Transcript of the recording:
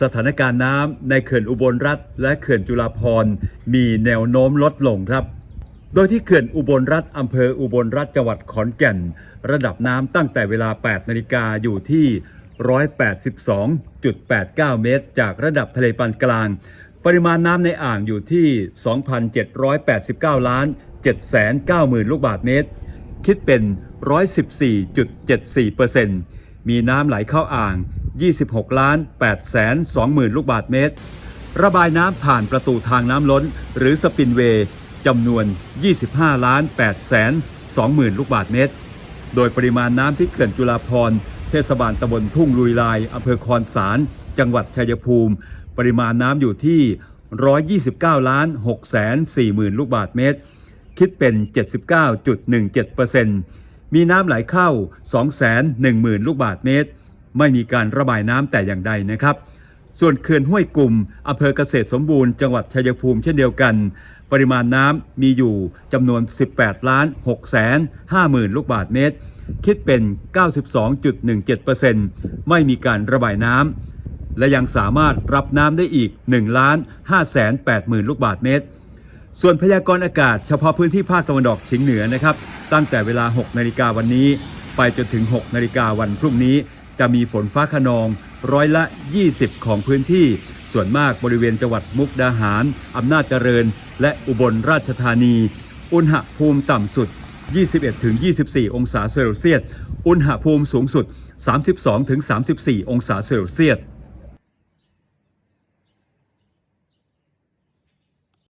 สถานการณ์น้ำในเขื่อนอุบลรัฐและเขื่อนจุฬาภรณ์มีแนวโน้มลดลงครับ โดยที่เขื่อนอุบลรัฐอำเภออุบลรัฐจังหวัดขอนแก่น ระดับน้ำตั้งแต่เวลา 8 นาฬิกาอยู่ที่ 182.89 เมตร จากระดับทะเลปานกลาง ปริมาณน้ำในอ่างอยู่ที่ 2,789 ล้าน 790,000 ลูกบาศก์เมตร คิดเป็น 114.74%มีน้ำไหลเข้าอ่าง 26 ล้าน8แสน20,000 ลูกบาศก์เมตร ระบายน้ำผ่านประตูทางน้ำล้น หรือสปินเวย์จำนวน 25 ล้าน8แสน20,000 ลูกบาศก์เมตร โดยปริมาณน้ำที่เขื่อนจุฬาภรเทศบาลตำบลทุ่งลุยลายอำเภอคอนสาร จังหวัดชัยภูมิ ปริมาณน้ำอยู่ที่ 129 ล้าน6แสน40,000 ลูกบาศก์เมตร คิดเป็น 79.17%มีน้ำไหลเข้า 210,000 ลูกบาศก์เมตร ไม่มีการระบายน้ำแต่อย่างใดนะครับ ส่วนเขื่อนห้วยกลุ่มอำเภอเกษตรสมบูรณ์จังหวัดชัยภูมิเช่นเดียวกัน ปริมาณน้ำมีอยู่จำนวน 18 ล้าน6แสน5หมื่นลูกบาศก์เมตร คิดเป็น 92.17%ไม่มีการระบายน้ำและยังสามารถรับน้ำได้อีก1ล้าน5แสน8หมื่นลูกบาศก์เมตรส่วนพยากรณ์อากาศเฉพาะพื้นที่ภาคตะวันออกเฉียงเหนือนะครับ ตั้งแต่เวลา 6 นาฬิกาวันนี้ ไปจนถึง 6 นาฬิกาวันพรุ่งนี้ จะมีฝนฟ้าขนองร้อยละ 20 ของพื้นที่ ส่วนมากบริเวณจังหวัดมุกดาหาร อำนาจเจริญ และอุบลราชธานี อุณหภูมิต่ำสุด 21-24 องศาเซลเซียส อุณหภูมิสูงสุด 32-34 องศาเซลเซียส